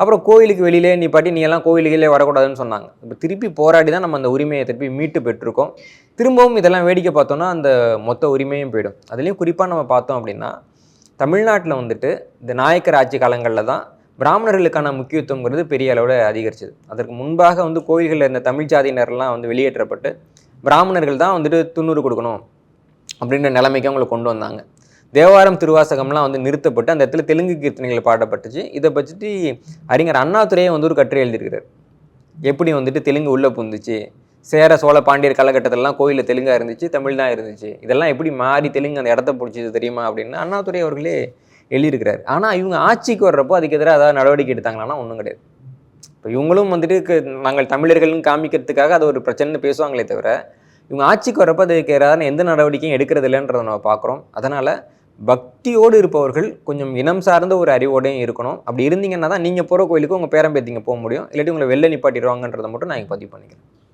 அப்புறம் கோயிலுக்கு வெளியிலே நீ பாட்டி நீ எல்லாம் கோயிலுகளே வரக்கூடாதுன்னு சொன்னாங்க. இப்போ திருப்பி போராடி தான் நம்ம அந்த உரிமையை திருப்பி மீட்டு பெற்றிருக்கோம். திரும்பவும் இதெல்லாம் வேடிக்கை பார்த்தோன்னா அந்த மொத்த உரிமையும் போயிடும். அதுலேயும் குறிப்பாக நம்ம பார்த்தோம் அப்படின்னா தமிழ்நாட்டில் வந்துட்டு இந்த நாயக்கர் ஆட்சி காலங்களில் தான் பிராமணர்களுக்கான முக்கியத்துவங்கிறது பெரிய அளவில் அதிகரிச்சது. அதற்கு முன்பாக வந்து கோயில்களில் இருந்த தமிழ் ஜாதியினர்லாம் வந்து வெளியேற்றப்பட்டு பிராமணர்கள் தான் வந்துட்டு துண்ணூறு கொடுக்கணும் அப்படின்ற நிலைமைக்கு அவங்களை கொண்டு வந்தாங்க. தேவாரம் திருவாசகம்லாம் வந்து நிறுத்தப்பட்டு அந்த இடத்துல தெலுங்கு கீர்த்தனைகள் பாடப்பட்டுச்சு. இதை பற்றி அறிஞர் அண்ணாதுரையே வந்து ஒரு கட்டுரை எழுதியிருக்கிறார். எப்படி வந்துட்டு தெலுங்கு உள்ளே புந்துச்சு சேர சோழ பாண்டியர் காலகட்டத்திலலாம் கோயிலில் தெலுங்காக இருந்துச்சு தமிழ் தான் இருந்துச்சு இதெல்லாம் எப்படி மாறி தெலுங்கு அந்த இடத்த பிடிச்சது தெரியுமா அப்படின்னு அண்ணாதுரை அவர்களே எழுதியிருக்கிறார். ஆனால் இவங்க ஆட்சிக்கு வர்றப்போ அதுக்கு எதிராக ஏதாவது நடவடிக்கை எடுத்தாங்களான்னா ஒன்றும் கிடையாது. இப்போ இவங்களும் வந்துட்டு க- நாங்கள் தமிழர்கள்னு காமிக்கிறதுக்காக அது ஒரு பிரச்சனைன்னு பேசுவாங்களே தவிர இவங்க ஆட்சிக்கு வரப்போ அதுக்கு எதிரான எந்த நடவடிக்கையும் எடுக்கிறது இல்லைன்றதை நம்ம பார்க்குறோம் அதனால் பக்தியோடு இருப்பவர்கள் கொஞ்சம் இனம் சார்ந்த ஒரு அறிவோடையும் இருக்கணும். அப்படி இருந்தீங்கன்னா தான் நீங்கள் போகிற கோயிலுக்கு உங்கள் பேரம்பேத்திங்க போக முடியும். இல்லாட்டி உங்களை வெளில நிப்பாட்டிடுவாங்கன்றதை மட்டும் நான் இங்கே பதிவு பண்ணிக்கிறேன்.